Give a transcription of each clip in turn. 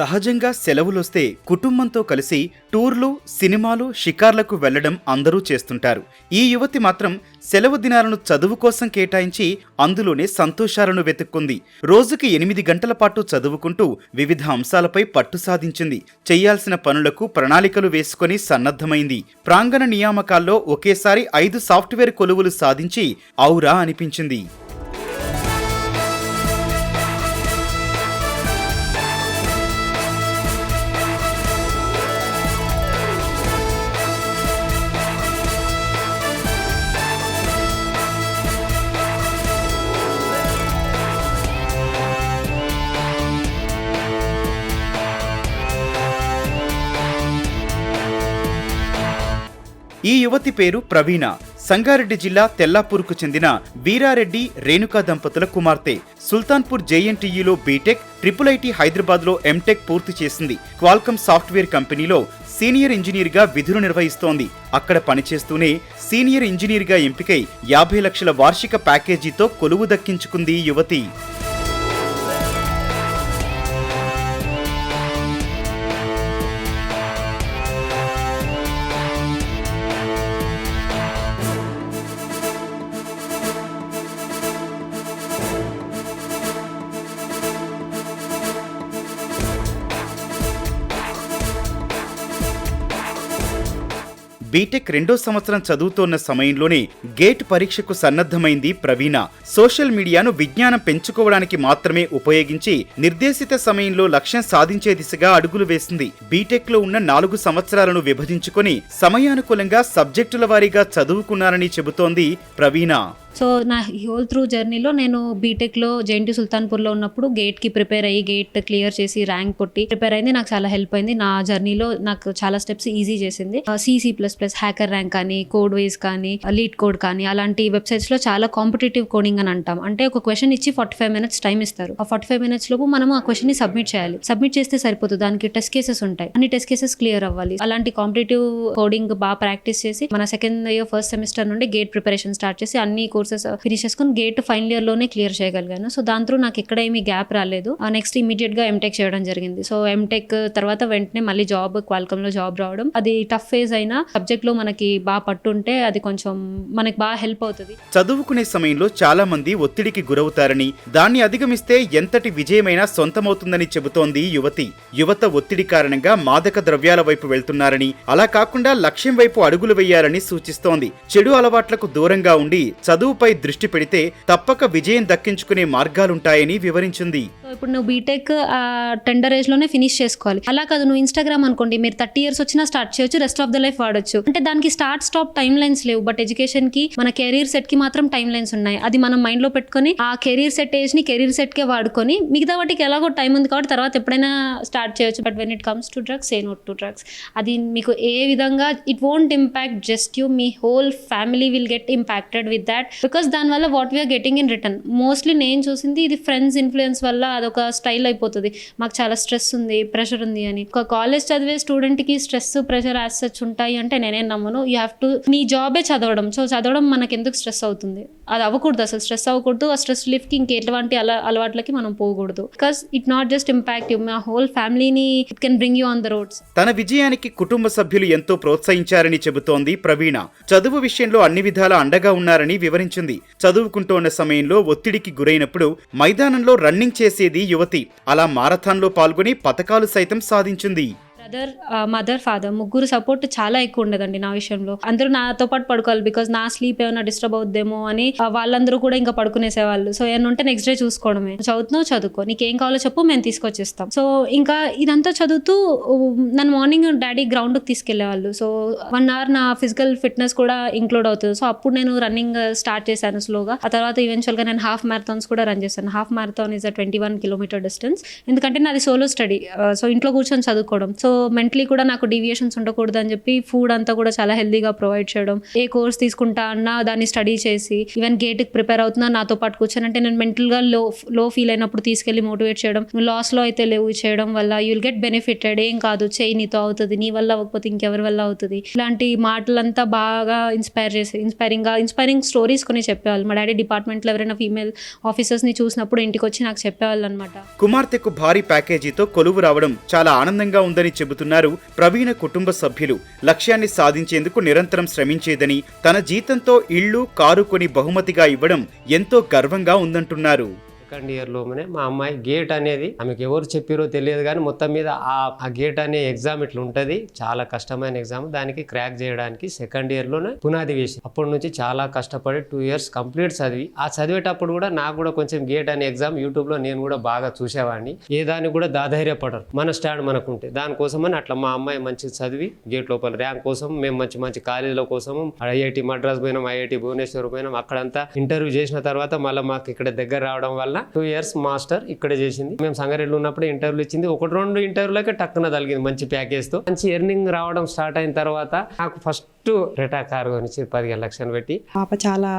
సహజంగా సెలవులొస్తే కుటుంబంతో కలిసి టూర్లు సినిమాలు షికార్లకు వెళ్ళడం అందరూ చేస్తుంటారు. ఈ యువతి మాత్రం సెలవు దినాలను చదువు కోసం కేటాయించి అందులోనే సంతోషాలను వెతుక్కుంది. రోజుకి ఎనిమిది గంటల పాటు చదువుకుంటూ వివిధ అంశాలపై పట్టు సాధించింది. చేయాల్సిన పనులకు ప్రణాళికలు వేసుకొని సన్నద్ధమైంది. ప్రాంగణ నియామకాల్లో ఒకేసారి ఐదు సాఫ్ట్వేర్ కొలువులు సాధించి ఔరా అనిపించింది. ఈ యువతి పేరు ప్రవీణ. సంగారెడ్డి జిల్లా తెల్లాపూర్కు చెందిన వీరారెడ్డి రేణుకా దంపతుల కుమార్తె. సుల్తాన్పూర్ జేఎన్టీయూలో బీటెక్ ట్రిపుల్ ఐటీ హైదరాబాద్లో ఎంటెక్ పూర్తి చేసింది. క్వాల్కమ్ సాఫ్ట్వేర్ కంపెనీలో సీనియర్ ఇంజనీర్గా విధులు నిర్వహిస్తోంది. అక్కడ పనిచేస్తూనే సీనియర్ ఇంజనీర్గా ఎంపికై యాభై లక్షల వార్షిక ప్యాకేజీతో కొలువు దక్కించుకుంది ఈ యువతి. బీటెక్ రెండో సంవత్సరం చదువుతోన్న సమయంలోనే గేట్ పరీక్షకు సన్నద్ధమైంది ప్రవీణ. సోషల్ మీడియాను విజ్ఞానం పెంచుకోవడానికి మాత్రమే ఉపయోగించి నిర్దేశిత సమయంలో లక్ష్యం సాధించే దిశగా అడుగులు వేసింది. బీటెక్లో ఉన్న నాలుగు సంవత్సరాలను విభజించుకొని సమయానుకూలంగా సబ్జెక్టుల వారీగా చదువుకున్నారని చెబుతోంది ప్రవీణ. సో నా హోల్ త్రూ జర్నీలో నేను బీటెక్లో జేఎన్టీ సుల్తాన్పూర్లో ఉన్నప్పుడు గేట్కి ప్రిపేర్ అయ్యి గేట్ క్లియర్ చేసి ర్యాంక్ కొట్టి ప్రిపేర్ అయింది. నాకు చాలా హెల్ప్ అయింది. నా జర్నీలో నాకు చాలా స్టెప్స్ ఈజీ చేసింది. CC plus plus hacker rank కానీ కోడ్ వేస్ కానీ లీడ్ కోడ్ కానీ అలాంటి వెబ్సైట్స్లో చాలా కాంపిటేటివ్ కోడింగ్ అని అంటాం. అంటే ఒక క్వశ్చన్ ఇచ్చి ఫార్టీ ఫైవ్ మినిట్స్ టైం ఇస్తారు. ఆ ఫార్టీ ఫైవ్ మినిట్స్ లోపు మనం ఆ క్వశ్చన్ని సబ్మిట్ చేయాలి. సబ్మిట్ చేస్తే సరిపోతుంది. దానికి టెస్ట్ కేసెస్ ఉంటాయి. అన్ని టెస్ట్ కేసెస్ క్లియర్ అవ్వాలి. అలాంటి కాంపిటేటివ్ కోడింగ్ బాగా ప్రాక్టీస్ చేసి మన సెకండ్ ఇయర్ ఫస్ట్ సెమిస్టర్ నుండి గేట్ ప్రిపరేషన్ స్టార్ట్ చేసి అన్ని కోర్సెస్ ఫినిష్ చేసుకుని గేట్ ఫైనల్ ఇయర్లోనే క్లియర్ చేయగలిగాను. సో దాని త్రూ నాకు ఎక్కడ ఏమీ గ్యాప్ రాలేదు. Uh, నెక్స్ట్ ఇమీడియట్గా ఎంటెక్ చేయడం జరిగింది. సో ఎంటెక్ uh, తర్వాత వెంటనే మళ్ళీ జాబ్ క్వాల్కమ్లో జాబ్ రావడం. అది టఫ్ ఫేజ్ అయినా సబ్జెక్ట్లో మనకి బాగా పట్టుంటే అది కొంచెం మనకి బాగా హెల్ప్ అవుతుంది. చదువుకునే సమయంలో చాలా మంది ఒత్తిడికి గురవుతారని దాన్ని అధిగమిస్తే ఎంతటి విజయమైనా సొంతమవుతుందని చెబుతోంది యువతి. యువత ఒత్తిడి కారణంగా మాదక ద్రవ్యాల వైపు వెళ్తున్నారని అలా కాకుండా లక్ష్యం వైపు అడుగులు వేయాలని సూచిస్తోంది. చెడు అలవాట్లకు దూరంగా ఉండి చదువు చదువుపై దృష్టి పెడితే తప్పక విజయం దక్కించుకునే మార్గాలుంటాయని వివరించింది. ఇప్పుడు నువ్వు బీటెక్ టెండర్ ఏజ్లోనే ఫినిష్ చేసుకోవాలి. అలా కాదు నువ్వు ఇన్స్టాగ్రామ్ అనుకోండి మీరు థర్టీ ఇయర్స్ వచ్చినా స్టార్ట్ చేయొచ్చు రెస్ట్ ఆఫ్ ద లైఫ్ వాడొచ్చు. అంటే దానికి స్టార్ట్ స్టాప్ టైం లైన్స్ లేవు బట్ ఎడ్యుకేషన్కి మన కెరీర్ సెట్కి మాత్రం టైం లైన్స్ ఉన్నాయి. అది మనం మైండ్లో పెట్టుకొని ఆ కెరీర్ సెట్ ఏజ్ని కెరీర్ సెట్ కే వాడుకొని మిగతా వాటికి ఎలాగో టైం ఉంది కాబట్టి తర్వాత ఎప్పుడైనా స్టార్ట్ చేయొచ్చు. But when it comes to drugs a note to drugs అది మీకు ఏ విధంగా it won't impact just you me whole family will get impacted with that because దానివల్ల what we are getting in return mostly నేను చూసింది ఇది friends influence వల్ల అదొక స్టైల్ అయిపోతుంది. మాకు చాలా స్ట్రెస్ ఉంది ప్రెషర్ ఉంది అని. ఒక కాలేజ్ చదివే స్టూడెంట్కి స్ట్రెస్ ప్రెషర్ యాజ్ సచ్ ఉంటాయి అంటే నేనేం నమ్మను. యూ హ్యావ్ టు నీ జాబే చదవడం. సో చదవడం మనకి ఎందుకు స్ట్రెస్ అవుతుంది? అది అవ్వకూడదు అసలు. స్ట్రెస్ అవ్వకూడదు. ఆ స్ట్రెస్ లిఫ్ట్ ఇంకెటువంటి అలా అలవాట్లకి మనం పోకూడదు. Because it not just impact you మా హోల్ ఫ్యామిలీని it can bring you on the roads తన విజయానికి కుటుంబ సభ్యులు ఎంతో ప్రోత్సహించారని చెబుతోంది ప్రవీణ. చదువు విషయంలో అన్ని విధాల అండగా ఉన్నారని వివరించింది చదువుకుంటోన్న సమయంలో ఒత్తిడికి గురైనప్పుడు మైదానంలో రన్నింగ్ చేసేది యువతి. అలా మారథాన్లో పాల్గొని పథకాలు సైతం సాధించింది. బ్రదర్ మదర్ ఫాదర్ ముగ్గురు సపోర్ట్ చాలా ఎక్కువ ఉండదండి నా విషయంలో. అందరూ నాతో పాటు పడుకోవాలి బికాజ్ నా స్లీప్ ఏమైనా డిస్టర్బ్ అవుద్దేమో అని వాళ్ళందరూ కూడా ఇంకా పడుకునేసేవాళ్ళు సో ఏమైనా ఉంటే నెక్స్ట్ డే చూసుకోవడమే. చదువుతున్నావు చదువుకో. నీకు ఏం కావాలో చెప్పు మేము తీసుకొచ్చేస్తాం. సో ఇంకా ఇదంతా చదువుతూ నన్ను మార్నింగ్ డాడీ గ్రౌండ్కి తీసుకెళ్ళేవాళ్ళు సో వన్ అవర్ నా ఫిజికల్ ఫిట్నెస్ కూడా ఇంక్లూడ్ అవుతుంది. సో అప్పుడు నేను రన్నింగ్ స్టార్ట్ చేశాను స్లోగా ఆ తర్వాత ఈవెన్చువల్గా నేను హాఫ్ మ్యారథాన్స్ కూడా రన్ చేశాను. Half marathon is a twenty one kilometer distance ఎందుకంటే నాది సోలో స్టడీ సో ఇంట్లో కూర్చొని చదువుకోవడం. సో మెంటలీ కూడా నాకు డీవియేషన్స్ ఉండకూడదు అని చెప్పి ఫుడ్ అంతా కూడా చాలా హెల్దీగా ప్రొవైడ్ చేయడం. ఏ కోర్స్ తీసుకుంటా అన్నా దాన్ని స్టడీ చేసి ఈవెన్ గేట్కి ప్రిపేర్ అవుతున్నా నాతో పాటు కూర్చొని అంటే నేను మెంటల్గా లో లో ఫీల్ అయినప్పుడు తీసుకెళ్ళి మోటివేట్ చేయడం లాస్లో అయితే లేవు చేయడం వల్ల యుల్ గెట్ బెనిఫిటెడ్ ఏం కాదు చేయి నీతో అవుతుంది నీ వల్ల అవ్వకపోతే ఇంకెవరి వల్ల అవుతుంది. ఇలాంటి మాటలంతా బాగా ఇన్స్పైర్ చేసి ఇన్స్పైరింగ్గా ఇన్స్పైరింగ్ స్టోరీస్ కొన్ని చెప్పేవాళ్ళు. మా డాడీ డిపార్ట్మెంట్లో ఎవరైనా ఫీమేల్ ఆఫీసర్స్ని చూసినప్పుడు ఇంటికి వచ్చి నాకు చెప్పేవాళ్ళు అనమాట కుమార్తెకు భారీ ప్యాకేజీతో కొలువు రావడం చాలా ఆనందంగా ఉందని చెబుతున్నారు ప్రవీణ కుటుంబ సభ్యులు. లక్ష్యాన్ని సాధించేందుకు నిరంతరం శ్రమించేదని తన జీతంతో ఇళ్ళు కారు కొని బహుమతిగా ఇవ్వడం ఎంతో గర్వంగా ఉందంటున్నారు. సెకండ్ ఇయర్లోనే మా అమ్మాయి గేట్ అనేది ఆమెకు ఎవరు చెప్పారో తెలియదు కానీ మొత్తం మీద ఆ గేట్ అనే ఎగ్జామ్ ఇట్లా ఉంటుంది. చాలా కష్టమైన ఎగ్జామ్ దానికి క్రాక్ చేయడానికి సెకండ్ ఇయర్లోనే పునాది వేసి అప్పటి నుంచి చాలా కష్టపడి టూ ఇయర్స్ కంప్లీట్ చదివి ఆ చదివేటప్పుడు కూడా నాకు కూడా కొంచెం గేట్ అనే ఎగ్జామ్ యూట్యూబ్లో నేను కూడా బాగా చూసేవాడిని. ఏ దానికి కూడా దాధైర్యపడరు. మన స్టాండ్ మనకు ఉంటే దానికోసమని అట్లా మా అమ్మాయి మంచి చదివి గేట్ లోపల ర్యాంక్ కోసం మేము మంచి మంచి కాలేజీల కోసం ఐఐటి మద్రాస్ పోయినాం ఐఐటి భువనేశ్వర్ పోయినాం. అక్కడంతా ఇంటర్వ్యూ చేసిన తర్వాత మళ్ళీ మాకు ఇక్కడ దగ్గర రావడం వల్ల టూ ఇయర్స్ మాస్టర్ ఇక్కడ చేసింది. మేము సంగారెడ్డి ఉన్నప్పుడు ఇంటర్వ్యూలు ఇచ్చింది. ఒకటి రెండు ఇంటర్వ్యూలకే టక్కున తగిలింది మంచి ప్యాకేజ్తో. మంచి ఎర్నింగ్ రావడం స్టార్ట్ అయిన తర్వాత నాకు ఫస్ట్ రెటా కార్ కొనిచ్చి పదిహేను లక్షలు పెట్టి. పాప చాలా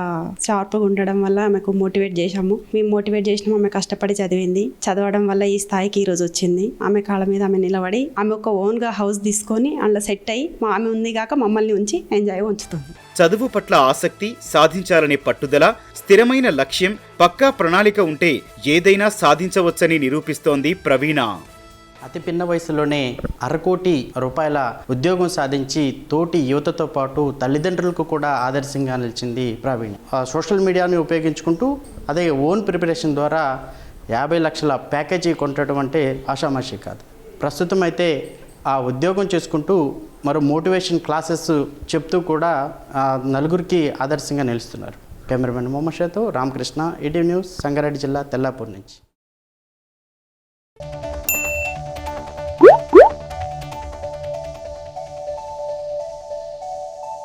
షార్ప్గా ఉండడం వల్ల ఆమెకు మోటివేట్ చేశాము. మేము మోటివేట్ చేసినాము ఆమె కష్టపడి చదివింది. చదవడం వల్ల ఈ స్థాయికి ఈ రోజు వచ్చింది. ఆమె కాళ్ళ మీద ఆమె నిలబడి ఆమె ఒక ఓన్గా హౌస్ తీసుకొని అందులో సెట్ అయ్యి మా ఆమె ఉంది కాక మమ్మల్ని ఉంచి ఎంజాయ్ ఉంచుతుంది. చదువు పట్ల ఆసక్తి సాధించాలనే పట్టుదల స్థిరమైన లక్ష్యం పక్కా ప్రణాళిక ఉంటే ఏదైనా సాధించవచ్చని నిరూపిస్తోంది ప్రవీణ. అతి పిన్న వయసులోనే అరకోటి రూపాయల ఉద్యోగం సాధించి తోటి యువతతో పాటు తల్లిదండ్రులకు కూడా ఆదర్శంగా నిలిచింది ప్రవీణ్. ఆ సోషల్ మీడియాని ఉపయోగించుకుంటూ అదే ఓన్ ప్రిపరేషన్ ద్వారా యాభై లక్షల ప్యాకేజీ కొనటం అంటే ఆషామాషి కాదు. ప్రస్తుతం అయితే ఆ ఉద్యోగం చేసుకుంటూ మరో మోటివేషన్ క్లాసెస్ చెప్తూ కూడా నలుగురికి ఆదర్శంగా నిలుస్తున్నారు. కెమెరామెన్ మొహమ్మద్ షాతో రామకృష్ణ ఈటీవీ న్యూస్ సంగారెడ్డి జిల్లా తెల్లాపూర్ నుంచి